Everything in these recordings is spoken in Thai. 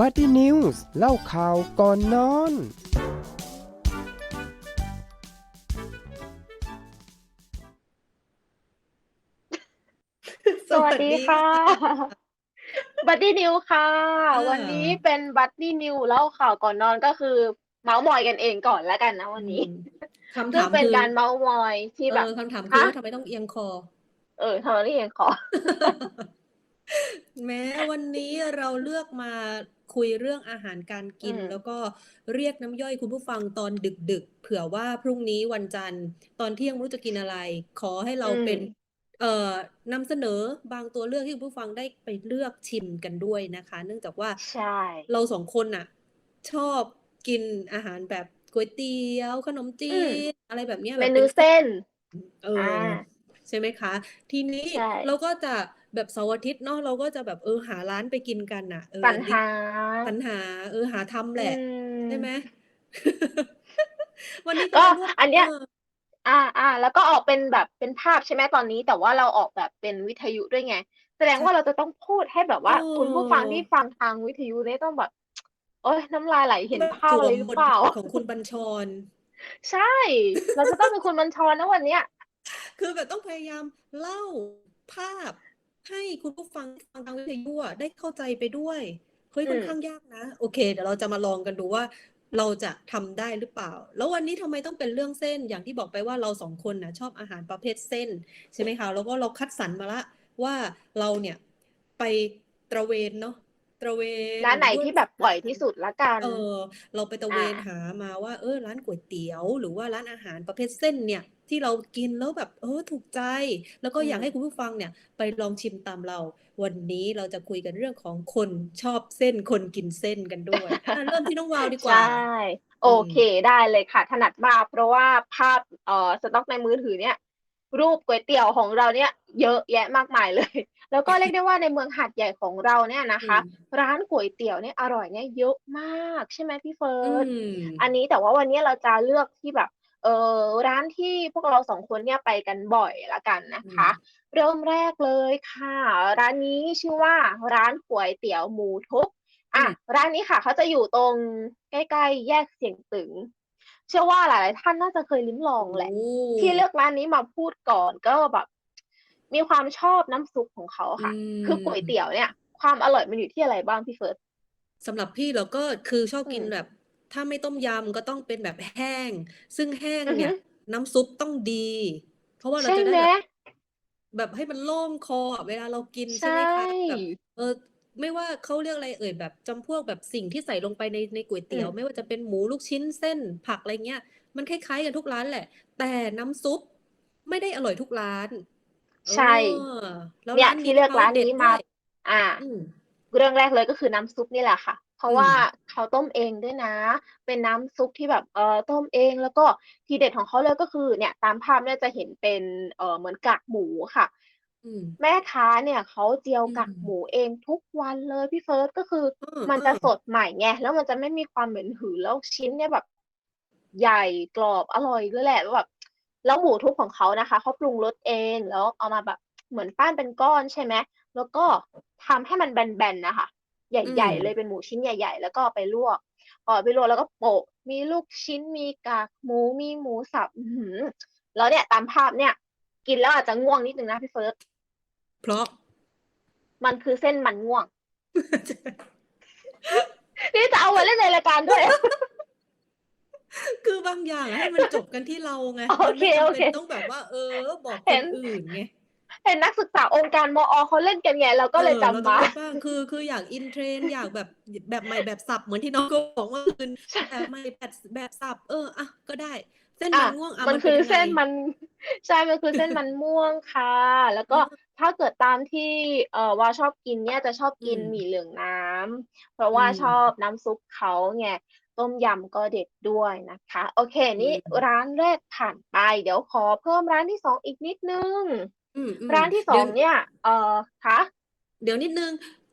บัดดี้นิวส์เล่าข่าวก่อนนอน สวัสดีค่ะ บัดดี้นิวค่ะ อ่า วันนี้เป็นบัดดี้นิวเล่าข่าวก่อนนอนก็คือ เมาส์มอยกันเองก่อนแล้วกันนะวันนี้อืมคำซึ่ถางมเป็นคือการเมาส์มอยที่แบบ เออคำถามคือฮะ ว่าทำไมต้องเอียงคอ เออทำไมนี่เองขอ แม้วันนี้เราเลือกมาคุยเรื่องอาหารการกิน อืม แล้วก็เรียกน้ำย่อยคุณผู้ฟังตอนดึกๆ เผื่อว่าพรุ่งนี้วันจันทร์ ตอนเที่ยงไม่รู้จะกินอะไร ขอให้เราเป็น เอ่อนำเสนอบางตัวเลือกที่คุณผู้ฟังได้ไปเลือกชิมกันด้วยนะคะ เนื่องจากว่าใช่ เราสองคนน่ะ ชอบกินอาหารแบบก๋วยเตี๋ยวขนมจีอืม นอะไรแบบเนี้ยเมแบบนูเป็น เส้น เอออ่า ใช่ไหมคะ ทีนี้ใช่ เราก็จะ แบบเสาร์อาทิตย์เนาะเราก็จะแบบเออหาร้านไปกินกันน่ะ เออสรรหาสรรหา เออหาทำแหละอืมใช่ไหม วันนี้ก็จะมาร่วมอันเนี้ยเอออ่าอ่า แล้วก็ออกเป็นแบบเป็นภาพใช่ไหมตอนนี้ แต่ว่าเราออกแบบเป็นวิทยุด้วยไง แสดงว่าเราจะต้องพูดให้แบบว่าเออคุณผู้ฟังที่ฟังทางวิทยุเนี่ยต้องแบบ โอ้ยน้ำลายไหลเห็นแบบภาพสอะไรวมหรือบทเปล่าบาทของคุณบัญชร ใช่ เราจะต้องเป็นคุณบัญชรนะวันเนี้ย คือแบบต้องพยายามเล่าภาพ ให้คุณผู้ฟังที่ฟังทางวิทยุอะได้เข้าใจไปด้วยเฮ้ยอืมค่อนข้างยากนะ โอเค เดี๋ยวเราจะมาลองกันดูว่าเราจะทำได้หรือเปล่า แล้ววันนี้ทำไมต้องเป็นเรื่องเส้น อย่างที่บอกไปว่าเราสองคนนะชอบอาหารประเภทเส้นใช่ไหมคะ แล้วก็เราคัดสรรมาละว่าเราเนี่ยไปตระเวนเนาะ ตระเวนร้านไหนด้วยที่แบบบ่อยที่สุดละกัน เออ เราไปตระเวนอ่าหามาว่า เออ ร้านก๋วยเตี๋ยว หรือว่าร้านอาหารประเภทเส้นเนี่ย ที่เรากินแล้วแบบเออถูกใจ แล้วก็อยากให้คุณผู้ฟังเนี่ย ไปลองชิมตามเรา วันนี้เราจะคุยกันเรื่องของคนชอบเส้นคนกินเส้นกันด้วยอะเริ่มที่น้องวาวดีกใชว่า่โอเคได้เลยค่ะ ถนัดมากเพราะว่าภาพเอ่อสต็อกในมือถือเนี่ยรูปก๋วยเตี๋ยวของเราเนี่ย เยอะแยะมากมายเลย แล้วก็เรียกได้ว่าในเมืองหาดใหญ่ของเราเนี่ยนะคะอืมร้านก๋วยเตี๋ยวเนี่ยอร่อยเนี่ยเยอะมากใช่ไหมพี่เฟิอืร์สมอันนี้แต่ว่าวันนี้เราจะเลือกที่แบบเออร้านที่พวกเราสองคนเนี่ยไปกันบ่อยละกันนะคะ เริ่มแรกเลยค่ะ ร้านนี้ชื่อว่าร้านก๋วยเตี๋ยวหมูทุบอะอืมร้านนี้ค่ะเขาจะอยู่ตรงใกล้ๆ แยกเสียงตึงเชื่อว่าหลาย ๆ ท่านน่าจะเคยลิ้มลองแหละโอ้ที่เลือกร้านนี้มาพูดก่อนก็แบบ มีความชอบน้ำซุปของเขาค่ะ อืม คือก๋วยเตี๋ยวเนี่ย ความอร่อยมันอยู่ที่อะไรบ้างพี่เฟิร์ส สำหรับพี่เราก็คือชอบกินอืมแบบ ถ้าไม่ต้มยำก็ต้องเป็นแบบแห้ง ซึ่งแห้งอือฮึเนี่ยน้ำซุปต้องดี เพราะว่าเราใช่จะไหมได้แบบ แบบให้มันโล่งคออะเวลาเรากินใช่ไหมคะใช่แบบ เออ ไม่ว่าเขาเรียกอะไรเอ่ยแบบจำพวกแบบสิ่งที่ใส่ลงไปในในก๋วยเตี๋ยวอืมไม่ว่าจะเป็นหมูลูกชิ้นเส้นผักอะไรเงี้ย มันคล้ายๆกันทุกร้านแหละ แต่น้ำซุปไม่ได้อร่อยทุกร้าน ใช่ เออแล้วเนี่ยร้านที่เลือกเขาร้านเด็ดนี้มา ด้วยอ่า อืมเรื่องแรกเลยก็คือน้ำซุปนี่แหละค่ะ เพราะอืมว่าเขาต้มเองด้วยนะ เป็นน้ำซุปที่แบบเอ่อต้มเองแล้วก็ทีเด็ดของเขาเลยก็คือเนี่ยตามภาพเนี่ยจะเห็นเป็นเอ่อเหมือนกากหมูค่ะ อืมแม่ค้าเนี่ยเขาเจียวอืมกากหมูเองทุกวันเลยพี่เฟิร์สก็คือเออมันจะเออสดใหม่ไงแล้วมันจะไม่มีความเหม็นหืนแล้วชิ้นเนี่ยแบบ ใหญ่กรอบอร่อยด้วยแหละแล้วแบบ แล้วหมูทุบของเขานะคะเขาปรุงรสเองแล้วเอามาแบบเหมือนปั้นเป็นก้อนใช่ไหมแล้วก็ทำให้มันแบนๆนะคะใหญ่อืมๆเลยเป็นหมูชิ้นใหญ่ ๆ แล้วก็เอาไปลวกพอไปลวกแล้วก็โปะมีลูกชิ้นมีกากหมูมีหมูสับอื้อหือแล้วเนี่ยตามภาพเนี่ย กินแล้วอาจจะง่วงนิดนึงนะพี่เฟิร์สเพราะ มันคือเส้นมันง่วง นี่จะเอาไว้เล่นในรายการด้วย คือบางอย่างอะให้มันจบกันที่เราไง โอมันเคไม่โอจำเคเป็นต้องแบบว่า เออ บอกคเห็นน อื่นไง เห็นนักศึกษาองค์การมอเขาเล่นกันไงเราก็เลยออจำเราต้อมางรู้บ้าง คือ คืออยากอินเทรนด์อยากแบบแบบใหม่แบบสับเหมือนที่น้องก็บอกว่าคืนใช่แบบใหม่แบบแบบสับ เอออะก็ได้ เส้นอะมันง่วงอะมันมันคืเป็นอยังไง เส้นมันใช่ มันคือเส้นมันม่วงค่ะ แล้วก็อ๋อถ้าเกิดตามที่เอ่อว่าชอบกินเนี่ยจะชอบกินอืมหมี่เหลืองน้ำเพราะว่าอืมชอบน้ำซุปเขาไง ต้มยำก็เด็ดด้วยนะคะ โอเค นี่อืมร้านแรกผ่านไป เดี๋ยวขอเพิ่มร้านที่สองอีกนิดนึงอืมอืมร้านที่สอเดี๋ยงวเนี่ย เอ่อคะเดี๋ยวนิดนึง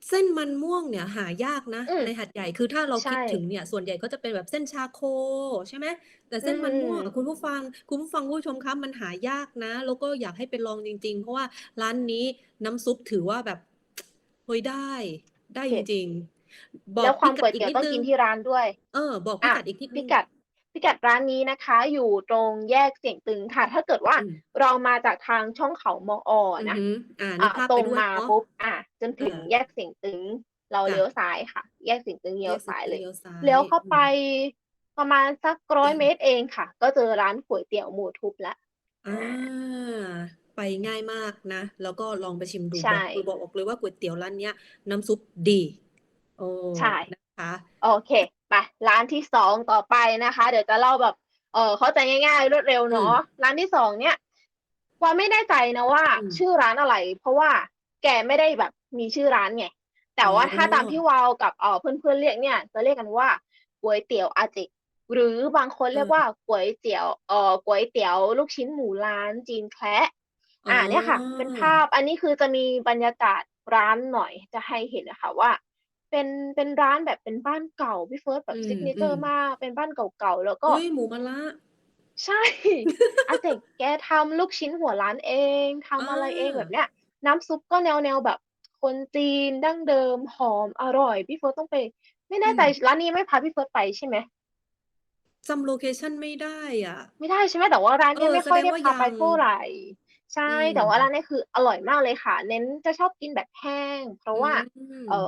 เส้นมันม่วงเนี่ยหายากนะอืมในหัดใหญ่คือถ้าเราคิดใช่ถึงเนี่ย ส่วนใหญ่เขาจะเป็นแบบเส้นชาโค ใช่ไหมแต่อืเส้นมันม่วงมอะคุณผู้ฟัง คุณผู้ฟังคุณผู้ชมคะมันหายากนะ แล้วก็อยากให้ไปลองจริง ๆ เพราะว่าร้านนี้น้ำซุปถือว่าแบบเฮ้ยได้ ได้จเด็ดริง บอแล้กวความพิก๋กัวดยอีกเตี๋ยวนิดต้องนึกิงนที่ร้านด้วย เออ บอกพิอะกัดอีกนิดนึพิงกัดพิกัดร้านนี้นะคะ อยู่ตรงแยกเสียงตึงค่ะ ถ้าเกิดว่าอืมเรามาจากทางช่องเขามออือนะหืออ่านึอ่ากภาพตรไปงด้วยมาเนาะปุ๊บอะจนถึงอ่าแยกเสียงตึง เราจ้ะเลี้ยวซ้ายค่ะ แยกเสียงตึงแยเลี้ยวกเสียงซ้ายตึงเลยเลี้ยวซ้ายเลี้ยวเข้าอืไปมประมาณสักร้อยเมตรเองค่ะ ก็เจอร้านก๋วยเตี๋ยวหมูทุบละอ่าไปง่ายมากนะ แล้วก็ลองไปชิมดูใช่บอกเลยบอกเลยว่าก๋วยเตี๋ยวร้านเนี้ย น้ำซุปดี โอ้ใช่ นะคะโอเคไปร้านที่สองต่อไปนะคะ เดี๋ยวจะเล่าแบบ เออเข้าใจง่ายๆ รวดเร็วอืมเนาะร้านที่สองเนี่ยว่าไม่แน่ใจนะว่าอืมชื่อร้านอะไร เพราะว่าแกไม่ได้แบบมีชื่อร้านไงแต่อ๋อว่าถ้าตามที่วาวกับเออเพื่อนๆเรียกเนี่ย จะเรียกกันว่าก๋วยเตี๋ยวอาเจกหรือบางคนเรียกว่าก๋วยเตี๋ยวเออก๋วยเตี๋ยวลูกชิ้นหมูร้านจีนแคระอ่าเนี่ยค่ะ เป็นภาพอันนี้คือจะมีบรรยากาศร้านหน่อยจะให้เห็นนะคะว่า เป็น เป็นร้านแบบเป็นบ้านเก่าพี่เฟิร์สแบบอืมซิกเนเจออืร์มมาก เป็นบ้านเก่าๆ แล้วก็อุ้ย หมูมะระใช่ อาเจกแกทำลูกชิ้นหัวร้านเองทำอะไรเองอ่าแบบเนี้ย น้ำซุปก็แนวแนวแบบคนจีนดั้งเดิมหอมอร่อยพี่เฟิร์สต้องไป ไม่แน่ใจอืมร้านนี้ไม่พาพี่เฟิร์สไปใช่ไหมจำโลเคชั่นไม่ได้อะ ไม่ได้ใช่ไหมแต่ว่าร้านเอเนี้ยอ ไม่แสค่อยดงได้ว่าพาไปยังเท่าไหร่ ใช่ อืม แต่ว่าร้านเนี้ยคืออร่อยมากเลยค่ะ เน้นจะชอบกินแบบแห้ง เพราะว่าอืมเอ่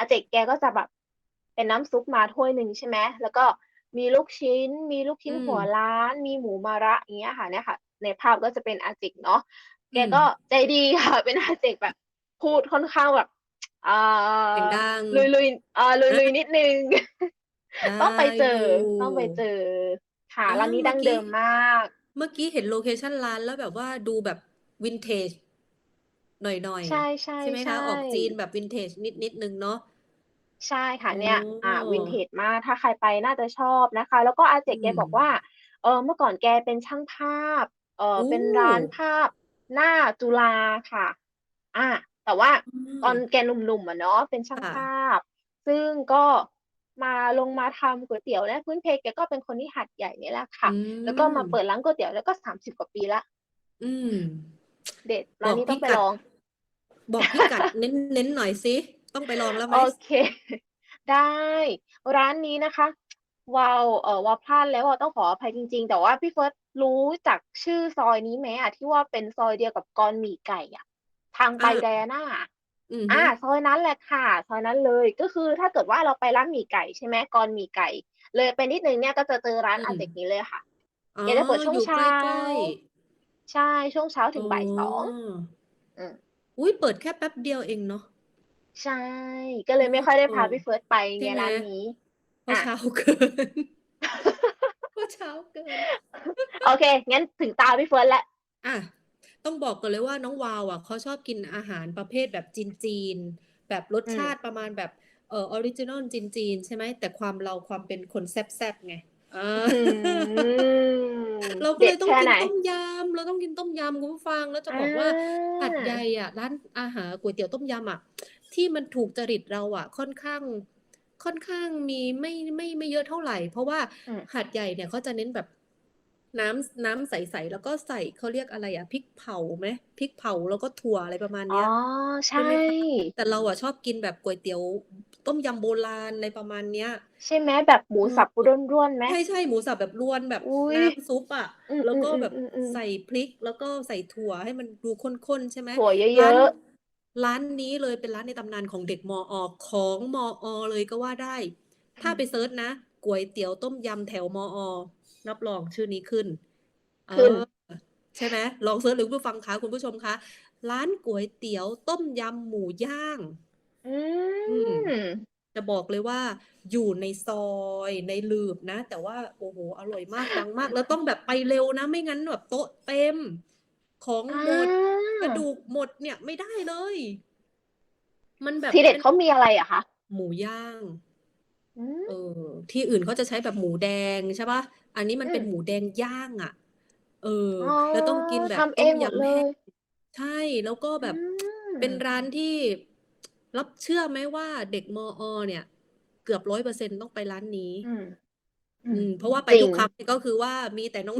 ออาเจกแกก็จะแบบเป็นน้ำซุปมาถ้วยหนึ่งใช่ไหมแล้วก็มีลูกชิ้น มีลูกชิ้นอืมหัวล้าน มีหมูมะระอย่างเงี้ยค่ะเนี่ยค่ะ ในภาพก็จะเป็นอาเจกเนาะแกอืมก็ใจดีค่ะ เป็นอาเจกแบบ พูดค่อนข้างแบบอ่เสียงาดังลุยลุยๆอ่าลุยลุยอะนิดนึงต้องไปได้เจออยู่ต้องไปเจอค่ะอ่าร้านนี้เมื่ดั้องเดิกี้มมาก เมื่อกี้เห็นโลเคชั่นร้านแล้วแบบว่าดูแบบวินเทจหน่อยใช่ใช่ๆใช่ไหมใช่คะ ออกจีนแบบวินเทจนิดนิดนึงเนาะ ใช่ค่ะโอ้เนี่ย อ่า วินเทจมาก ถ้าใครไปน่าจะชอบนะคะ แล้วก็อาเจอืกแกมบอกว่า เออเมื่อก่อนแกเป็นช่างภาพ เออโอ้เป็นร้านภาพหน้าจุฬาค่ะ อ่า แต่ว่าอืตอนมแกหนุ่มๆอะเนาะ เป็นช่างค่ะ ภาพ ซึ่งก็มาลงมาทำก๋วยเตี๋ยวและพื้นเพแกก็เป็นคนที่หัดใหญ่นี่แหละค่ะ อืแล้วก็ม มาเปิดร้านก๋วยเตี๋ยวแล้วก็สามสิบกว่าปีละ อืม เด็ดบร้านอกนี้ต้พิองไปกัดลอง บอกพิกัดเน้นเน้นหน่อยสิ ต้องไปลองแล้วไหมโอเค ได้ร้านนี้นะคะวาวเอ่อวาวพลาดแล้วอะต้องขออภัยจริง ๆ แต่ว่าพี่เฟิร์สรู้จักชื่อซอยนี้ไหมอะที่ว่าเป็นซอยเดียวกับกรหมี่ไก่อะทางไปอ่าไดอาน่าอือฮึอ่าซอยนั้นแหละค่ะ ซอยนั้นเลยก็คือถ้าเกิดว่าเราไปร้านหมี่ไก่ใช่ไหมกรหมี่ไก่ เลยไปนิดนึงเนี่ยก็จะเจอร้านอือามเจกนี้เลยค่ะอ๋อแกจะเปิดช่วองยู่เช้าใกล้ใช่ช่วงเช้าๆถึอ๋งอบ่ายสองอืม อุ้ยเปิดแค่แป๊บเดียวเองเนาะ ใช่ ก็เลยไม่ค่อยได้พาโอ้พี่เฟิร์สไปใช่ไงไหมร้านนี้ เพราะอะ เช้าเกิน เพราะเช้าเกิน โอเค งั้นถึงตาพี่เฟิร์สแล้วอะ ต้องบอกก่อนเลยว่าน้องวาวอะเขาชอบกินอาหารประเภทแบบจีนๆ แบบรสอืมชาติประมาณแบบเออออริจินอลจีนๆ ใช่ไหม แต่ความเราความเป็นคนแซ่บๆ ไงอ่าอืมเราก็เด็เลดยต้องแค่กินไหนต้มยำ เราต้องกินต้มยำคุณผู้ฟัง แล้วจะอ่บอกว่าหัดาใหญ่อะ ร้านอาหารก๋วยเตี๋ยวต้มยำอะ ที่มันถูกจริตเราอะค่อนข้างค่อนข้างมีไม่ไม่ไม่เยอะเท่าไหร่ เพราะว่าอืมหัดใหญ่เนี่ยเขาจะเน้นแบบน้ำน้ำใสๆแล้วก็ใส่เขาเรียกอะไรอะพริกเผาไหมพริกเผาแล้วก็ถั่วอะไรประมาณอ๋อ เนี้ยใช่ ใช่ไหมคะแต่เราอะชอบกินแบบก๋วยเตี๋ยวต้มยำโบราณอะไรประมาณเนี้ย ใช่ไหมแบบหมูเออสับร่วนๆไหมใช่ใช่หมูสับแบบรวนแบบอุ้ยน้ำซุปอะ อืมแล้วอืมก็อืมแบบอืมอืมใส่พริกแล้วก็ใส่ถั่วให้มันดูข้นๆใช่ไหมถั่วเยร้านอะ ร้านนี้เลยเป็นร้านในตำนานของเด็กมอ ของมอ เลยก็ว่าได้ ถ้าไปเซิร์ชนะก๋วยเตี๋ยวต้มยำแถวมอ รับรองชื่อนี้ขึ้นเอขึ้น อใช่ไหมลองเซิร์ชหรือคุณผู้ฟังคะคุณผู้ชมคะร้านก๋วยเตี๋ยวต้มยำหมูย่างๆอือืมมจะบอกเลยว่าอยู่ในซอยในหลืบนะ แต่ว่าโอ้โหอร่อยมากดังมาก แล้วต้องแบบไปเร็วนะ ไม่งั้นแบบโต๊ะเต็ม ของอ่าหมด กระดูกหมดเนี่ยไม่ได้เลย มันแบบทีเด็ดเป็นเขามีอะไรอะคะหมูย่างอืมเออ ที่อื่นเขาจะใช้แบบหมูแดงใช่ปะอันนี้มันอืเป็นมหมูแดงย่างอะ เอออ๋อแล้วต้องกินแบบทำเอต้มงหมดยำเลแห้ยงใช่แล้วก็แบอืบมเป็นร้านที่รับเชื่อไหมว่าเด็กมอ เนี่ย เกือบร้อยเปอร์เซ็นต์ต้องไปร้านนี้ อืมอือืมมเพราะว่าไปจริทุง กครั้งก็คือว่ามีแต่น้อง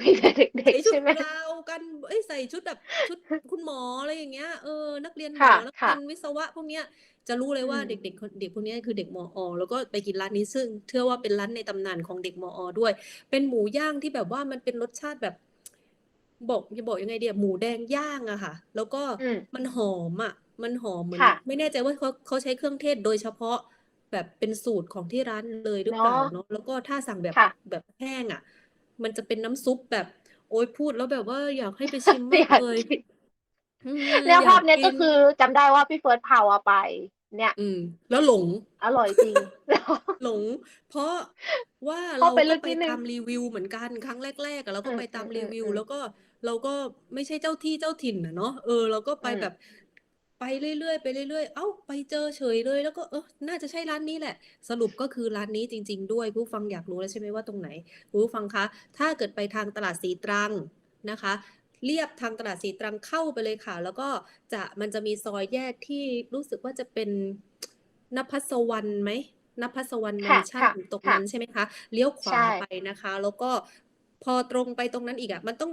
มีแต่ๆเด็ใส่กๆชุดใช่ไหม กราวกันเอ้ยใส่ชุดแบบชุดคุณหมออะไรอย่างเงี้ย เออ นักเรียนหมค่ะอนักค่ะเรียนวิศวะพวกเนี้ย จะรู้เลยอืว่าม เด็กๆคนเด็กพวกเนี้ยคือเด็กมอแล้วก็ไปกินร้านนี้ซึ่งเชื่อว่าเป็นร้านในตำนานของเด็กมอด้วย เป็นหมูย่างที่แบบว่ามันเป็นรสชาติแบบ บอกจะบอกยังไงเดียหมูแดงย่างอะค่ะ แล้วก็อืม มันหอมอะมันหอมเหมือน ค่ะ ไม่แน่ใจว่าเขาเขาใช้เครื่องเทศโดยเฉพาะ แบบเป็นสูตรของที่ร้านเลยหรือเนาเปล่าะเนาะแล้วก็ถ้าสั่งแบบค่ะ แบบแห้งอะมันจะเป็นน้ำซุปแบบ โอ๊ยพูดแล้วแบบว่าอยากให้ไปชิมอมากยากเลย กินอืมเนี่ยอภายาพกเนี้ยกิก็น คือจำได้ว่าพี่เฟิร์สพาเอาไป เนี่ยอืม แล้วหลง อร่อยจริงแล้วหลง เพราะว่าเข้าเราไปก็ลึกไปนิดนึตาง มรีวิวเหมือนกันครั้งแรกๆอะเราอืก็มไปอืตามมรีอืมวิว อืมแล้วก็เราก็ไม่ใช่เจ้าที่เจ้าถิ่นอะเนาะเออเราก็อืไปมแบบ ไปเรื่อยๆไปเรื่อยๆ เอ้าไปเจอเฉยเลย แล้วก็เออน่าจะใช่ร้านนี้แหละ สรุปก็คือร้านนี้จริง ๆ ด้วยคุณผู้ฟังอยากรู้แล้วใช่ไหมว่าตรงไหนคุณผู้ฟังคะ ถ้าเกิดไปทางตลาดสีตรังนะคะเลียบทางตลาดสีตรังเข้าไปเลยค่ะ แล้วก็จะมันจะมีซอยแยกที่รู้สึกว่าจะเป็นนภัสวรรณไหมนภัสวรรณแมค่ะนชั่นค่ะตรงค่ะนั้นใช่ไหมคะ เลี้ยวขใช่วาไปนะคะ แล้วก็พอตรงไปตรงนั้นอีกอะ มันต้อง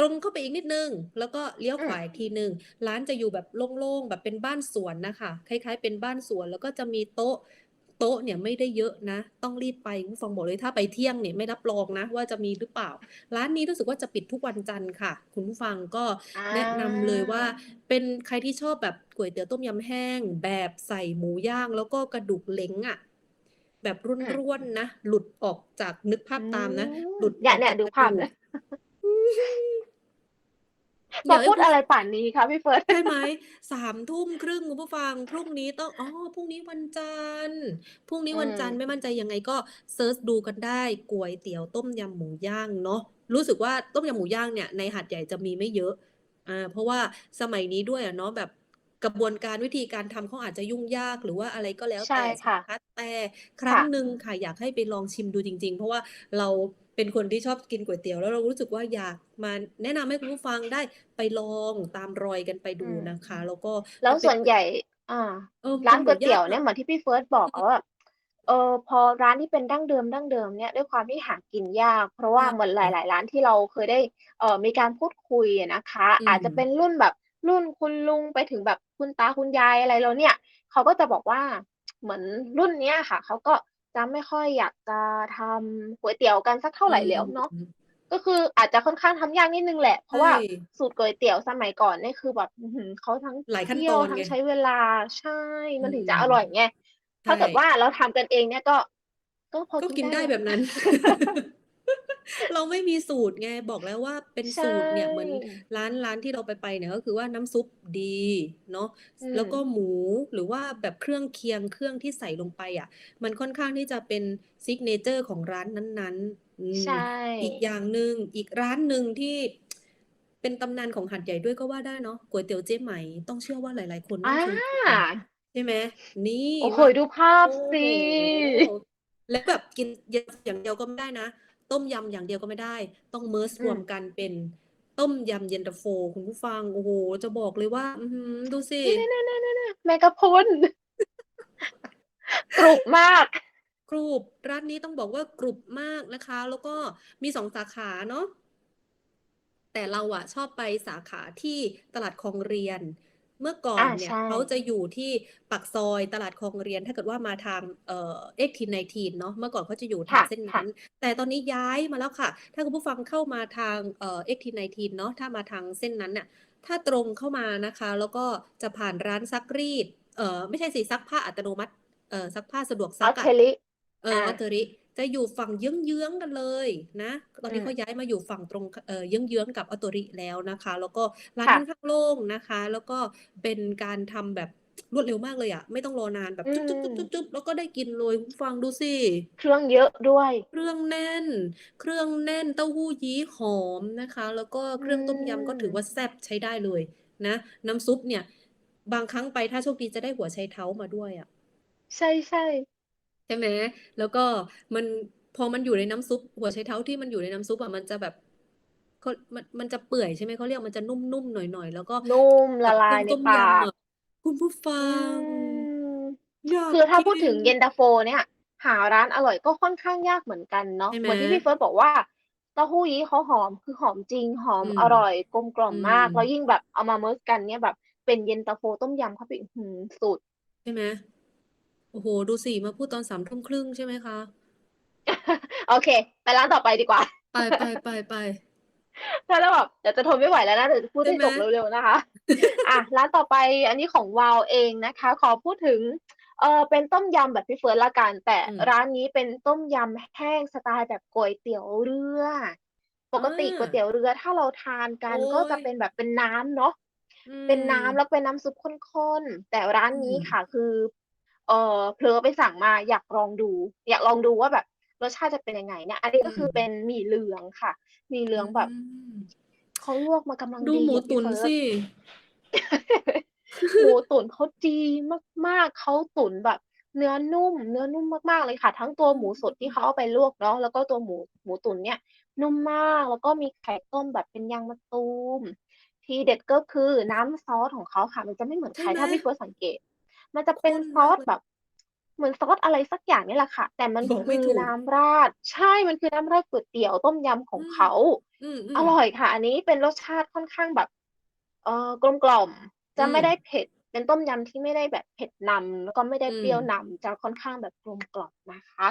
ตรงเข้าไปอีกนิดนึง แล้วก็เลี้ยวอืขมวาอีกทีนึง ร้านจะอยู่แบบโล่งๆแบบเป็นบ้านสวนนะคะคล้ายๆ เป็นบ้านสวน แล้วก็จะมีโต๊ะโต๊ะเนี่ยไม่ได้เยอะนะ ต้องรีบไปคุณผู้ฟังบอกเลยถ้าไปเที่ยงเนี่ยไม่รับรองนะ ว่าจะมีหรือเปล่า ร้านนี้รู้สึกว่าจะปิดทุกวันจันทร์ค่ะ คุณผู้ฟังก็อ่าแนะนำเลยว่า เป็นใครที่ชอบแบบก๋วยเตี๋ยวต้มยำแห้ง แบบใส่หมูย่าง แล้วก็กระดูกเล้งอะแบบอืมร่วนๆนะ หลุดออกจากนึกภาอืพตามนะมหลุดเนี่อยอกเนี่ยจากดูกระภาพดูเลกย เดี๋มายวให้พูดคุณอะไรป่านนี้คะพี่เฟิร์สใช่ไหมสามทุ่มครึ่งคุณผู้ฟัง พรุ่งนี้ต้องอ๋อพรุ่งนี้วันจันทร์พรุ่งนี้อืวันม จันทร์ไม่มั่นใจยังไงก็เซิร์ชดูกันได้ก๋วยเตี๋ยวต้มยำหมูย่างเนาะรู้สึกว่าต้มยำหมูย่างเนี่ยในหาดใหญ่จะมีไม่เยอะอ่าเพราะว่าสมัยนี้ด้วยอะเนาะแบบกระบวนการวิธีการทำเขาอาจจะยุ่งยากหรือว่าอะไรก็แล้วใช่แต่ใช่ไหมค่ะ คะแต่ครั้งค่ะ หนึ่งค่ะอยากให้ไปลองชิมดูจริง ๆ เพราะว่าเรา เป็นคนที่ชอบกินก๋วยเตี๋ยวแล้วเรารู้สึกว่าอยากมาแนะนำให้คุณผู้ฟังได้ไปลองตามรอยกันไปอืดูมนะคะ แล้วก็แล้วมันเป็ส่นวนก๋วใหยญ่ อ่าเออร้าเป็นนหก๋มูวยเตี๋ย่ายวงเนี่ยอะเหมือนที่พี่เฟิร์สบอกอือะมว่าแบบเออพอร้านที่เป็นดั้งเดิมดั้งเดิมเนี่ยด้วยความที่หากินยาก เพราะว่าใช่เหมือนหลาย ๆ ร้านที่เราเคยได้เอ่อมีการพูดคุยอะนะคะอือาจจะเป็มนรุ่นแบบรุ่นคุณลุงไปถึงแบบคุณตาคุณยายอะไรแล้วเนี่ยเขาก็จะบอกว่าเหมือนรุ่นเนี้ยค่ะเขาก็ จะไม่ค่อยอยากจะทำก๋วยเตี๋ยวกันสักเท่าอืไหร่แล้วเนาะมก็คืออาจจะค่อนข้างทำยากนิดหนึ่งแหละ เพใช่ราะว่าสูตรก๋วยเตี๋ยวสมัยก่อนเนี่ยคือแบบอื้อฮือเขาทั้งหลายเคีขั้น่ยตวอนทั้ไงงใช้เวลาใช่อืมันถึงมจะอร่อยไงใช่ถ้าเกิดว่าเราทำกันเองเนี่ยก็ ก็พอก็กินกินได้ได้แหแบละบนั้น เราไม่มีสูตรไงบอกแล้วว่าเป็นใช่ สูตรเนี่ยเหมือนร้านร้านที่เราไปไปเนี่ยก็คือว่าน้ำซุปดีเนาะอืแล้วก็มหมูหรือว่าแบบเครื่องเคียงเครื่องที่ใส่ลงไปอะมันค่อนข้างที่จะเป็นซิกเนเจอร์ของร้านนั้นๆ อืใชมอีก่อย่างหนึ่งอีกร้านหนึ่งที่เป็นตำนานของหาดใหญ่ด้วยก็ว่าได้เนาะก๋วยเตี๋ยวเจ๊ไหมต้องเชื่อว่าหลาย ๆ คนต้อาองเคยกิน ใช่ไหมนี่โอ้โฮว่า ดูภาพโอ้สิโฮแล้วแบบกินอย่างเดียวก็ไม่ได้นะ ต้มยำอย่างเดียวก็ไม่ได้ ต้อง merge อืรวมมกันเป็นต้มยำเย็นตาโฟ คุณผู้ฟัง โอ้โฮจะบอกเลยว่า อื้อฮือดูสินี่ๆๆๆๆๆแมงกะพรุนกรุบมาก กรุบร้านนี้ต้องบอกว่ากรุบมากนะคะ แล้วก็มี2สาขาเนาะแต่เราอะชอบไปสาขาที่ตลาดคลองเรียน เมื่อก่ออานเนี่ใชยเขา่จะอยู่ที่ปากซอยตลาดคลองเรียน ถ้าเกิดว่ามาทางเอ่อ18-19เนาะเมื่อก่อนเขาจะอยู่ทาค่งเส้นะนั้ค่ะนแต่ตอนนี้ย้ายมาแล้วค่ะ ถ้าคุณผู้ฟังเข้ามาทางเอ่อ18-19เนาะถ้ามาทางเส้นนั้นน่ะถ้าตรงเข้ามานะคะ แล้วก็จะผ่านร้านซักรีดเอ่อไม่ใช่สิซักผ้าอัตโนมัติเอ่อซักผ้าสะดวกซักอะ Arc'teryx เอออา Arc'teryx จะอยู่ฝั่งเยื้องๆกันเลยนะ ตอนนี้อืมเขาย้ายมาอยู่ฝั่งตรงเอ่อเยื้องๆกับ Arc'teryx แล้วนะคะ แล้วก็ร้านค่ะค่อนข้างโล่งนะคะ แล้วก็เป็นการทำแบบรวดเร็วมากเลยอะไม่ต้องรอนานแบบอืจุ๊บมๆๆๆๆแล้วก็ได้กินเลยคุณผู้ฟังดูสิเครื่องเยอะด้วย เครื่องแน่น เครื่องแน่นเต้าหู้ยี้หอมนะคะ แล้วก็อืเครื่องต้มยำก็ถือว่ามแซ่บใช้ได้เลยนะ น้ำซุปเนี่ย บางครั้งไปถ้าโชคดีจะได้หัวไชเท้ามาด้วยอะใช่ๆใช่ ไหมแล้วก็มันพอมันอยู่ในน้ำซุป หัวไชเท้าที่มันอยู่ในน้ำซุปอะมันจะแบบเขามันมันจะเปื่อยใช่ไหมเขาเรียกมันจะนุ่มๆหน่อยๆแล้วก็นุ่มกัละบลาเครื่ยองในต้มปายำกอะคุณผู้ฟัอืงมอยาคืกอถ้ากิพูดถึงนเย็นตาโฟ เนี่ย หาร้านอร่อยก็ค่อนข้างยากเหมือนกันเนาะใช่ไหมเหมือนที่พี่เฟิร์สบอกว่าเต้าหู้ยี้เขาหอมคือหอมจริงหอมอืมอร่อยกลมกล่อมมากอืมแล้วยิ่งแบบเอามาเมิร์กกันเนี่ยแบบ เป็นเย็นตาโฟต้มยำเข้าไปอีกหืมสุดใช่ไหม โอ้โหดูสิ มาพูดตอนสามทุ่มครึ่ง ใช่ไหมคะ โอเค ไปร้านต่อไปดีกว่า ไปไปไปไปถ้าแล้วแบบเดี๋ยวจะทนไม่ไหวแล้วนะ เดี๋ยวจะพูดใช่ให้ไหม จบเร็ว ๆ นะคะอะร้านต่อไปอันนี้ของวาวเองนะคะ ขอพูดถึง เออเป็นต้มยำแบบพี่เฟิร์นละกัน แต่อืม ร้านนี้เป็นต้มยำแห้งสไตล์แบบก๋วยเตี๋ยวเรือปกติอ่าก๋วยเตี๋ยวเรือถ้าเราทานกันโอ้ยก็จะเป็นแบบเป็นน้ำเนาะ อืมเป็นน้ำแล้วเป็นน้ำซุปข้น ๆ แต่ร้านนี้อืมค่ะ คือ เออเผลอไปสั่งมาอยากลองดู อยากลองดูว่าแบบรสชาติจะเป็นยังไงเนี่ย อันนี้ก็คือเป็นหมี่เหลืองค่ะ หมี่เหลืองแบบอืมเขาลวกมากำลังดูดีหมูอะพี่ตุ๋นเฟิร์สสิ หมูตุ๋นเขาดีมากๆเขาตุ๋นแบบ เนื้อนุ่ม เนื้อนุ่มมากๆเลยค่ะ ทั้งตัวหมูสดที่เขาเอาไปลวกเนาะแล้วก็ตัวหมูหมูตุ๋นเนี่ย นุ่มมากแล้วก็มีไข่ต้มแบบเป็นยางมะตูม ทีเด็ดก็คือน้ำซอสของเขาค่ะ มันจะไม่เหมือนใครใช่ไหมถ้าพี่เฟิร์สสังเกต มันจะเป็นข้นซมาอกสเลยแบบ เหมือนซอสอะไรสักอย่างนี่แหละค่ะ แต่มันบอกไม่คือถูก น้ำราด ใช่ มันคือน้ำราดก๋วยเตี๋ยวต้มยำของอืมเขา อืมอือมร่อยค่ะ อันนี้เป็นรสชาติค่อนข้างแบบ เอ่อกลมกล่อม จะอืม ไม่ได้เผ็ด เป็นต้มยำที่ไม่ได้แบบเผ็ดนำแล้วก็ไม่ได้อืเปรี้ยวมนำจะค่อนข้างแบบกลมกล่อมนะคะ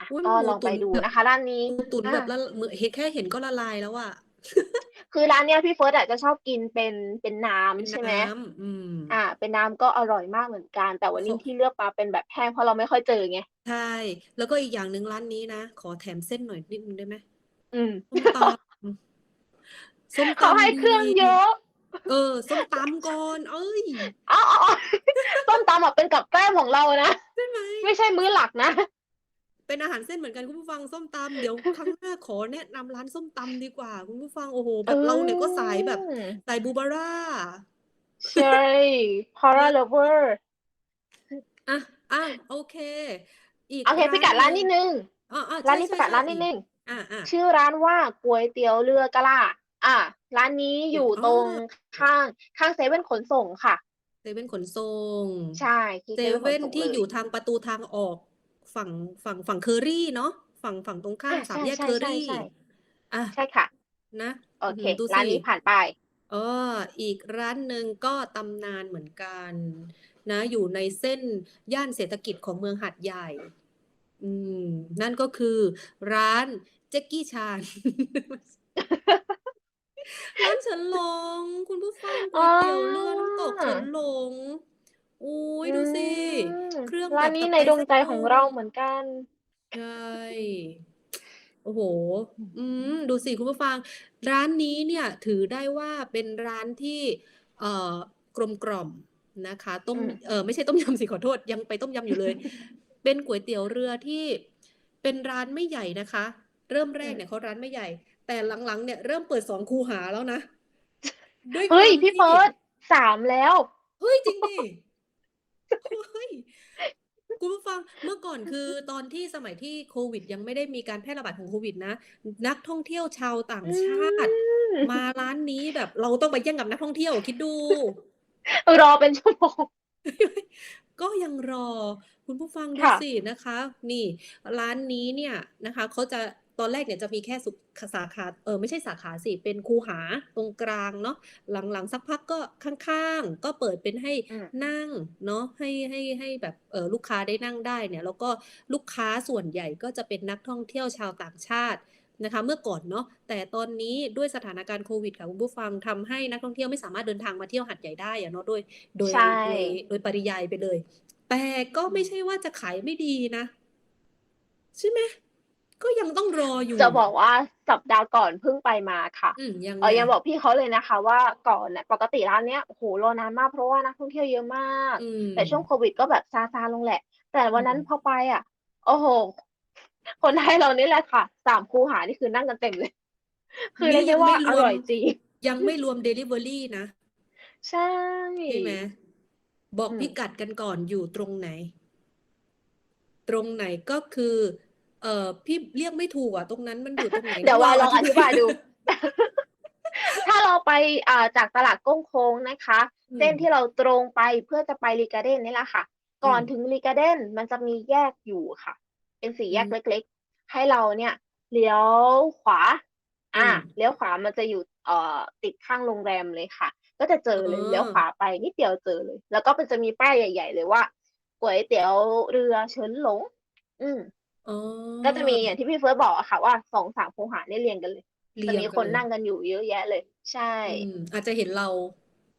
อะ อุ้ยก็หมูลองไปตุ๋นดูแบบนะคะ ร้านนี้หมูตุ๋นอ่า แบบละเหมือนเห็นแค่เห็นก็ละลายแล้วอะ คือร้านเนี้ยพี่เฟิร์สอาจจะชอบกินเป็นเป็นน้ำเป็นใช่ไหมน้ำอืม อ่า เป็นน้ำก็อร่อยมากเหมือนกัน แต่วันนี้เขาที่เลือกมาเป็นแบบแห้งเพราะเราไม่ค่อยเจอไงใช่ แล้วก็อีกอย่างหนึ่งร้านนี้นะ ขอแถมเส้นหน่อยนิดนึงได้ไหมอืมส้มตำส้มเขาให้ตำเครื่องดีเยอะเออส้มตำก่อน เอ้ย อ๋ออ๋ออ๋อส้มตำอะเป็นกับแกล้มของเรานะ ใช่ไหม ไม่ใช่มื้อหลักนะ เป็นอาหารเส้นเหมือนกันคุณผู้ฟังส้มตำเดี๋ยวครั้งหน้าขอแนะนำร้านส้มตำดีกว่า คุณผู้ฟังโอ้โห แบบเราเนี่ยก็สายแบบอืมสายบูบาร่า ใช่พาราเลเวอร์อะอะโอเค อีกโอเคร้านพิกัดร้านหนินึ่ดงนึง อ่าอ่าร้านใช่นี้ใช่พิกัดใช่ร้านนิดนึง อ่าอ่าชื่อร้านว่าก๋วยเตี๋ยวเรือกะลาอะร้านนี้อยู่อ๋อตรงข้างข้างเซเว่นขนส่งค่ะ เซเว่นขนส่ง ใช่ที่เซเซเว่นขนเว่นส่งที่เลอยู่ทางประตูทางออก ฝั่งฝั่งฝั่งเคอรี่เนาะฝั่งฝั่งตรงข้าอะมสามใช่แยกใช่เคอใช่รี่ใช่อะใช่ค่ะ นะโออื้อเคหือดูร้านสิ นี้ผ่านไป เอออีกร้านหนึ่งก็ตำนานเหมือนกันนะอยู่ในเส้นย่านเศรษฐกิจของเมืองหาดใหญ่ อืม นั่นก็คือร้านเจ๊กกี้ชาน ร้านเฉินหลง คุณผู้ฟังก๋วยเตี๋ยวเรือน้ำตกเฉินหลง อุ้ยอืดูสิ มเครื่องร้าแบนบนี้ตับในไตดวงเส้นใจโยของเราเหมือนกัน ใช่ โอ้โห อืม ดูสิคุณผู้ฟัง ร้านนี้เนี่ยถือได้ว่าเป็นร้านที่ เอ่อกลมกล่อมนะคะ ต้ม อืม เออไม่ใช่ต้มยำสิขอโทษ ยังไปต้มยำอยู่เลย เป็นก๋วยเตี๋ยวเรือที่เป็นร้านไม่ใหญ่นะคะ เริ่มแรกเนี่ยเขาร้านไม่ใหญ่ แต่หลังๆเนี่ยเริ่มเปิดสองคูหาแล้วนะ ด้วยคเฮ้วายมพี่ที่ เฟิร์สสามแล้ว เฮ้ยจริงดิ เฮ้ยคุณผู้ฟังเมื่อก่อนคือตอนที่สมัยที่โควิด ยังไม่ได้มีการแพร่ระบาดของโควิดนะ นักท่องเที่ยวชาวต่างอืชาติมมาร้านนี้แบบเราต้องไปแย่งกับนักท่องเที่ยวคิดดู รอเป็นชั่วโมงก็ยังรอคุณผู้ฟังดูค่ะสินะคะ นี่ ร้านนี้เนี่ยนะคะเขาจะ ตอนแรกเนี่ยจะมีแค่สุสาขาเออไม่ใช่สาขาสิเป็นคูหาตรงกลางเนาะหลังๆสักพักก็ข้างๆ ก็เปิดเป็นให้อืมนั่งเนาะให้ให้ให้แบบเออลูกค้าได้นั่งได้เนี่ยแล้วก็ลูกค้าส่วนใหญ่ก็จะเป็นนักท่องเที่ยวชาวต่างชาตินะคะเมื่อก่อนเนาะแต่ตอนนี้ด้วยสถานการณ์โควิดค่ะคุณผู้ฟังทำให้นักท่องเที่ยวไม่สามารถเดินทางมาเที่ยวหาดใหญ่ได้อะเนาะโดยโดยใช่โดยโดยปริยายไปเลย แต่ก็ไม่ใช่ว่าจะขายไม่ดีนะ ใช่ไหม ก็ยังต้องรออยู่ จะบอกว่าสัปดาห์ก่อนเพิ่งไปมาค่ะอืมยังเออไงยังบอกพี่เขาเลยนะคะ ว่าก่อนเนี่ยปกติร้านเนี้ยโอ้โหรอนานมากเพราะว่านักท่องเที่ยวเยอะมาก อืม แต่ช่วงโควิดก็แบบซาซาลงแหละ แต่วันนั้นอืม พอไปอะ โอ้โห คนไทยเรานี่แหละค่ะสามคูหานี่คือนั่งกันเต็มเลย คือเรียกได้ว่าอร่อยจริงยังไม่รวม Delivery นะใช่ ใช่ไหมบอกอืม พิกัดกันก่อนอยู่ตรงไหน ตรงไหนก็คือ เอ่อพี่เรียกไม่ถูกอะตรงนั้นมันอยู่ตรงไหนเดี๋ยวนะว่าลองอธิบายดูอถ้าเราไปอ่าจากตลาดก้งโค้งนะคะอืมเส้นที่เราตรงไปเพื่อจะไปรีการ์เด้นนี่แหละค่ะ ก่อนอืมถึงรีการ์เด้นมันจะมีแยกอยู่ค่ะ เป็นสี่แยกอืมเล็ก ๆ ให้เราเนี่ยเลี้ยวขวา อ่าอืมเลี้ยวขวามันจะอยู่เอ่อติดข้างโรงแรมเลยค่ะ ก็จะเจอเลยอ๋อเลี้ยวขวาไปนิดเดียวเจอเลย แล้วก็มันจะมีป้ายใหญ่ ๆ เลยว่าก๋วยเตี๋ยวเรือเฉินหลง อืม อ๋อก็จะมีอย่างที่พี่เฟิร์สบอกอะค่ะว่าสองสามคูหาเนี่ยเรียงกันเลยเรีจะยงมีกัคนเลยนั่งกันอยู่เยอะแยะเลย ใช่ อืม อาจจะเห็นเรา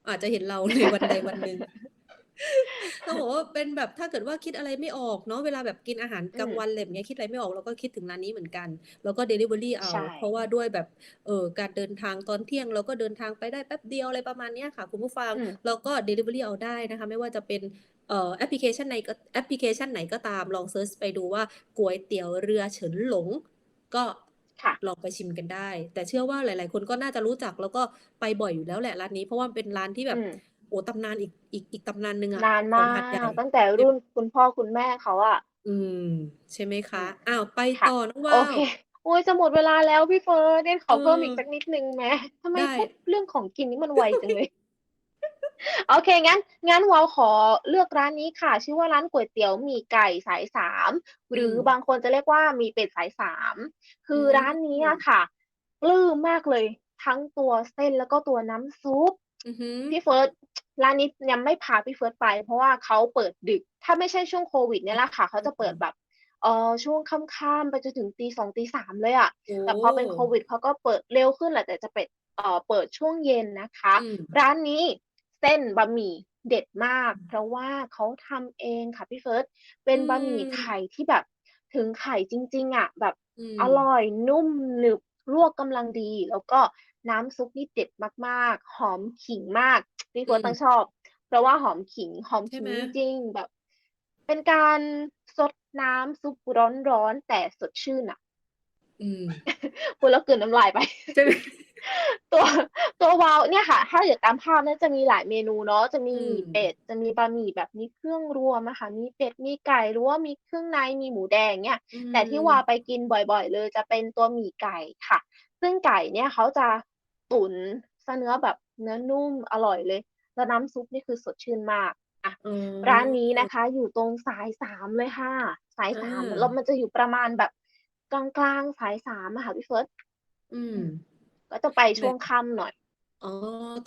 อาจจะเห็นเราในวันใดวันหนึ่ง ต้องบอกว่าเป็นแบบถ้าเกิดว่าคิดอะไรไม่ออกเนาะเวลาแบบกินอาหารกลางอืมวันอะไรแบบเนี้ยคิดอะไรไม่ออกเราก็คิดถึงร้านนี้เหมือนกัน แล้วก็ Delivery เอา ใช่ เพราะว่าด้วยแบบเออการเดินทางตอนเที่ยง เราก็เดินทางไปได้แป๊บเดียวอะไรประมาณเนี้ยค่ะ คุณผู้ฟังอืมเราก็ Delivery เอาได้นะคะ ไม่ว่าจะเป็นเอ่อ แอปพลิเคชันไหนก็แอปพลิเคชันไหนก็ตามลองเซิร์ชไปดูว่าก๋วยเตี๋ยวเรือเฉินหลง ก็ค่ะลองไปชิมกันได้ แต่เชื่อว่าหลาย ๆ คนก็น่าจะรู้จักแล้วก็ไปบ่อยอยู่แล้วแหละร้านนี้ เพราะว่าเป็นร้านที่แบบอืมโอ้ตำนานอีกอีกอีกตำนานหนึ่งอะนานขอมางหาดใหญ่กตั้งแต่รุ่นคุณพ่อคุณแม่เขาอะอืม ใช่ไหมอืคะมอ้าวไปค่ะต่อน้องโอว่าวเคโอ้ยจะหมดเวลาแล้วพี่เฟิร์สเนี่ยขเออเพิ่มอีกอสักนิดนึงไหมทำไมได้พูดเรื่องของกินนี่มันไวจังเลย โอเคงั้นงั้นวาวขอเลือกร้านนี้ค่ะ ชื่อว่าร้านก๋วยเตี๋ยวหมี่ไก่สายสามหอืรือมบางคนจะเรียกว่าหมี่เป็ดสายสามคือือร้านนี้มอะค่ะปลื้มมากเลย ทั้งตัวเส้นแล้วก็ตัวน้ำซุปอือหือ พี่เฟิร์สร้านนี้ยังไม่พาพี่เฟิร์สไป เพราะว่าเขาเปิดดึก ถ้าไม่ใช่ช่วงโควิดเนี่ยแหละค่ะ เขาจะเปิดแบบเอ่อช่วงค่ำๆไปจนถึงตีสองตีสามเลยอะโอ้แต่พอเป็นโควิดเขาก็เปิดเร็วขึ้นแหละแต่จะเป็นเอ่อเปิดช่วงเย็นนะคะ อืมร้านนี้ เส้นบะหมี่เด็ดมาก เพราะว่าเขาทำเองค่ะพี่เฟิร์สเป็นอืบะหมี่มไข่ที่แบบถึงไข่จริง ๆอะแบบอือมร่อยนุ่มหนึบลวกกำลังดี แล้วก็น้ำซุปนี่เด็ดมากๆ หอมขิงมากพี่อืเฟิร์สมต้องชอบ เพราะว่าหอมขิงหอมใช่ขิงไหมจริงๆแบบ เป็นการซดน้ำซุปร้อนๆแต่สดชื่นอะ อืมพูดแล้วกลืนน้ำลายไปใช่ไหมตัวตัววาวเนี่ยค่ะ ถ้าเกิดตามภาพเนี่ยจะมีหลายเมนูเนาะจะมีอืหมี่มเป็ดจะมีบะหมี่แบบมีเครื่องรวมอะค่ะมีเป็ดมีไก่หรือว่ามีเครื่องในมีหมูแดงเนี่ย อืแต่ที่มวาไปกินบ่อยๆ เลยจะเป็นตัวหมี่ไก่ค่ะ ซึ่งไก่เนี่ยเขาจะตุ๋นซะเนื้อแบบเนื้อนุ่มอร่อยเลย แล้วน้ำซุปนี่คือสดชื่นมากอะ อ๋อร้านนี้นะคะ อยู่ตรงสายสามเลยค่ะ สายอ่สามาแล้วมันจะอยู่ประมาณแบบ กลางๆสายสามอะค่ะพี่เฟิร์สอือืมมก็จะไปแบช่วงบค่ำหน่อย อ๋อ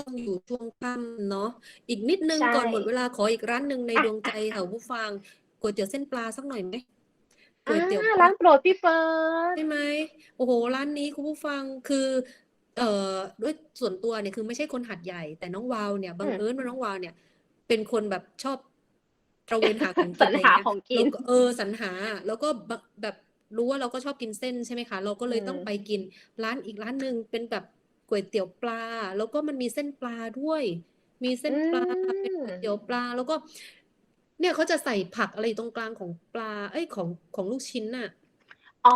ต้องอยู่ช่วงค่ำเนาะ อีกนิดนึงใช่ก่อนหมดเวลาขออีกร้านหนึ่งในอะดวงใจอะค่ะคุณผู้ฟังก๋วยเตี๋ยวเส้นปลาสักหน่อยไหมก๋อ่าวยเตี๋ยวปร้าลานโปรดพี่เฟิร์ส ใช่ไหมโอ้โห ร้านนี้คุณผู้ฟังคือ เอ่อด้วยส่วนตัวเนี่ยคือไม่ใช่คนหัดใหญ่ แต่น้องวาวเนี่ยบัอืงม เอิญว่าน้องวาวเนี่ย เป็นคนแบบชอบตระเวนหาของ สกิรนรอะไรอหาย่างเงี้ยของกิแล้วน ก็เออสรรหาแล้วก็แบบแบบ รู้ว่าเราก็ชอบกินเส้นใช่ไหมคะ เราก็อืเลยมต้องไปกินร้านอีกร้านหนึ่งเป็นแบบก๋วยเตี๋ยวปลา แล้วก็มันมีเส้นปลาด้วย มีเส้อืนปลาเป็นก๋วยเตี๋ยวมปลาแล้วก็ เนี่ยเขาจะใส่ผักอะไรอยู่ตรงกลางของปลา เอ้ยของของลูกชิ้นน่ะอ๋อ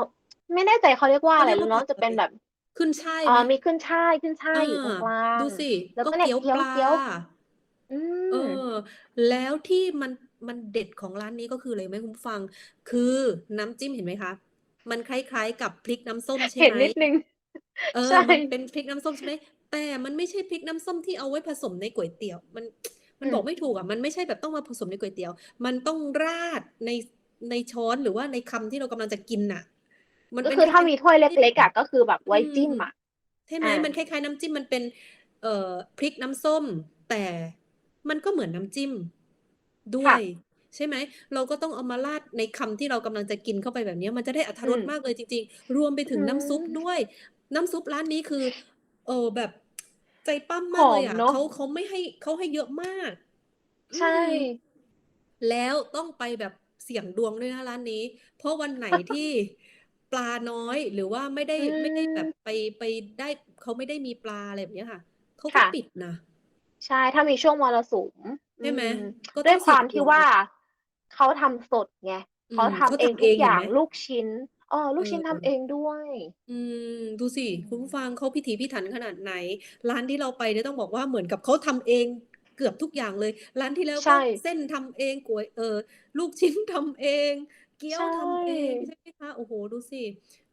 ไม่แน่ใจเขาเรียกว่าเขาอะไรเรียกแล้วว่าเนาะผักจะอะเป็ไรนแบบขึ้นช่ายเอ่ไหมอมีขึ้นช่ายขึ้นช่าเอยอยู่ตรงอกลางดูสิแล้วก็ก็เนี่ยเกี๊ยวเกี๊ยวปลาเกี๊ยวอืเอมอแล้วที่มันมันเด็ดของร้านนี้ก็คืออะไรไหมคุณผู้ฟัง คือน้ำจิ้มเห็นไหมคะ มันคล้าย ๆ กับพริกน้ำส้มใช่เห็นไหม นิดนึง เอใช่อมันเป็นพริกน้ำส้มใช่ไหม แต่มันไม่ใช่พริกน้ำส้มที่เอาไว้ผสมในก๋วยเตี๋ยว มัน มัอืนบอมกไม่ถูกอะ มันไม่ใช่แบบต้องมาผสมในก๋วยเตี๋ยว มันต้องราดใน ในช้อนหรือว่าในคำที่เรากำลังจะกินน่ะ มันก็เป็นคือคถ้าล้ายมีๆถ้วยน้ำจิ้มเล็กๆอะก็คือแบบอืไว้จิ้มมอะใช่ไหมอามันคล้ายๆน้ำจิ้ม มันเป็น เอ่อ พริกน้ำส้ม แต่มันก็เหมือนน้ำจิ้มด้วค่ะ ย ใช่ไหม เราก็ต้องเอามาราดในคำที่เรากำลังจะกินเข้าไปแบบเนี้ยมันจะได้อรรถอืรสมมากเลยจริง ๆ รวมไปอืถึงน้ำซุปมด้วย น้ำซุปร้านนี้คือ เอ่อแบบใจปั้มหมากอเลยมอะเนาะเขาเขาไม่ให้เขาให้เยอะมากอืใช่มแล้วต้องไปแบบเสี่ยงดวงด้วยนะร้านนี้ เพราะวันไหนที่ปลาน้อยหรือว่าไม่ได้อืไม่ได้แบบมไปไปได้เขาไม่ได้มีปลาอะไรแบบเนี้ยค่ะเขาก็ค่ะปิดนะ ใช่ถ้ามีช่วงมรสุมใช่ไหมอืมก็ด้ต้วอยงคเสี่วายมงดที่วงว่า เอาเขาทำสดไงอืเขามทำเขาเองทำทเอุกงอเห็ย่นาไหงมลูกชิ้นเออลูกชิ้นเออทำเองด้วย อืมดูสิอืคุณมผู้ฟังเขาพิถีพิถันขนาดไหน ร้านที่เราไปเนี่ยต้องบอกว่าเหมือนกับเขาทำเองเกือบทุกอย่างเลย ร้านที่แล้วใชก็่เส้นทำเองก๋วยเอ่อลูกชิ้นทำเอง เกี๊ยใชวทำเอง่ใช่ไหมคะโอ้โฮดูสิ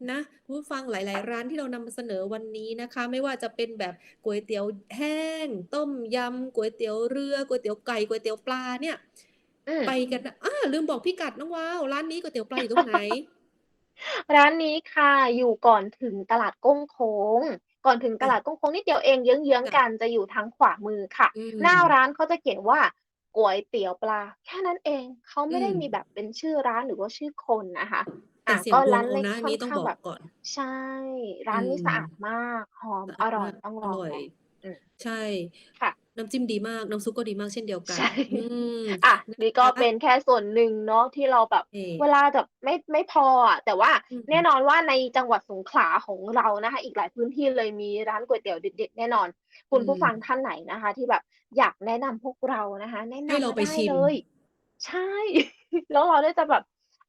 นะคุณผู้ฟังหลาย ๆ ร้านที่เรานำมาเสนอวันนี้นะคะ ไม่ว่าจะเป็นแบบก๋วยเตี๋ยวแห้ง ต้มยำก๋วยเตี๋ยวเรือก๋วยเตี๋ยวไก่ก๋วยเตี๋ยวปลาเนี่ยม อืม ไปกันนะอ่าลืมบอกพี่กัดน้องวาว ร้านนี้ก๋วยเตี๋ยวปลาอยู่ตรงไหน ร้านนี้ค่ะอยู่ก่อนถึงตลาดก้งโค้ง ก่อนถึงตจ้ะลาดก้งโค้งนิดเดียวเองเยื้องจ้ะ ๆกันจะอยู่ทางขวามือค่ะ อืหน้ามร้านเขาจะเขียนว่าก๋วยเตี๋ยวปลา แค่นั้นเองเขาอืไม่ได้ม มีแบบเป็นชื่อร้านหรือว่าชื่อคนนะคะแต่อะเสียงก็ดวร้างนเอาเล็กนะอันค่อนนี้ต้องข้างบอแบกบก่อน ใช่ อืร้านนี้สะอามดมากหอมสะออาดร่อมายก ต้องลอองร่อยลองอืมใช่ ค่ะ น้ำจิ้มดีมาก น้ำซุปก็ดีมากเช่นเดียวกัใช่นอืม อะนะนี่ก็คะเป็นแค่ส่วนหนึ่งเนาะที่เราแบบ เอ่เวลาแบบไม่ไม่พออะแต่ว่าอืแน่ม นอนว่าในจังหวัดสงขลาของเรานะคะ อีกหลายพื้นที่เลยมีร้านก๋วยเตี๋ยวเด็ดๆแน่นอนอืคุณผู้ฟังม ท่านไหนนะคะ ที่แบบอยากแนะนำพวกเรานะคะ แนะให้นำเรามาไปได้ชิเลมยใช่ แล้วเราได้จะแบบ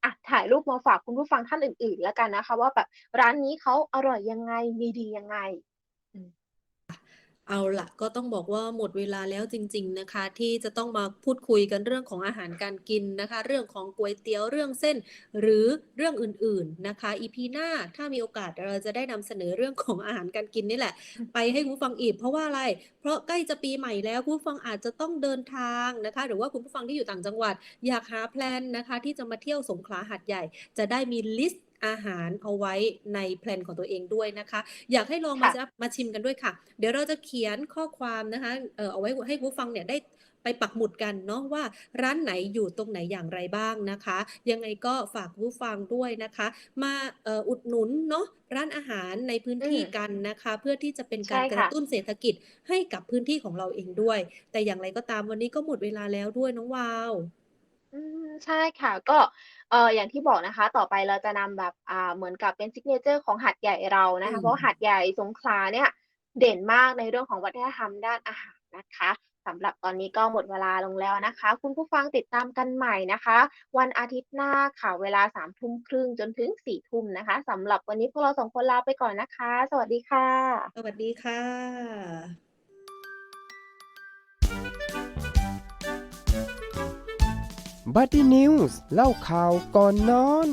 อะถ่ายรูปมาฝากคุณผู้ฟังท่านอื่นๆ แล้วกันนะคะ ว่าแบบร้านนี้เขาอร่อยยังไงมีดียังไงอืม เอาล่ะก็ต้องบอกว่าหมดเวลาแล้วจริง ๆนะคะ ที่จะต้องมาพูดคุยกันเรื่องของอาหารการกินนะคะ เรื่องของก๋วยเตี๋ยวเรื่องเส้น หรือเรื่องอื่นๆนะคะ EP หน้าถ้ามีโอกาสเราจะได้นำเสนอเรื่องของอาหารการกินนี่แหละ ไปให้คุณผู้ฟังอีก เพราะว่าอะไร เพราะใกล้จะปีใหม่แล้วคุณผู้ฟังอาจจะต้องเดินทางนะคะ หรือว่าคุณผู้ฟังที่อยู่ต่างจังหวัด อยากหาแพลนนะคะ ที่จะมาเที่ยวสงขลาหาดใหญ่ จะได้มีลิสต์ อาหารเอาไว้ในแพลนของตัวเองด้วยนะคะ อยากให้ลองมาค่ะจะมาชิมกันด้วยค่ะ เดี๋ยวเราจะเขียนข้อความนะคะเอ่อเอาไว้ให้คุณผู้ฟังเนี่ยได้ไปปักหมุดกันเนาะว่าร้านไหนอยู่ตรงไหนอย่างไรบ้างนะคะ ยังไงก็ฝากคุณผู้ฟังด้วยนะคะ มาเอ่ออุดหนุนเนาะร้านอาหารในพื้นอืที่มกันนะคะ เพื่อที่จะเป็นใช่การกระค่ะตุ้นเศรษฐกิจให้กับพื้นที่ของเราเองด้วย แต่อย่างไรก็ตามวันนี้ก็หมดเวลาแล้วด้วยน้องวาวอืมใช่ค่ะก็ เอ่ออย่างที่บอกนะคะ ต่อไปเราจะนำแบบอ่าเหมือนกับเป็นซิกเนเจอร์ของหาดใหญ่เราอืนะคะมเพราะว่าหาดใหญ่สงขลาเนี่ยเด่นมากในเรื่องของวัฒนธรรมด้านอาหารนะคะสำหรับตอนนี้ก็หมดเวลาลงแล้วนะคะ คุณผู้ฟังติดตามกันใหม่นะคะ วันอาทิตย์หน้าค่ะเวลาสามทุ่มครึ่งจนถึงสี่ทุ่มนะคะสำหรับวันนี้พวกเราสองคนลาไปก่อนนะคะ สวัสดีค่ะ สวัสดีค่ะ บัดดี้นิวส์เล่าข่าวก่อนนอน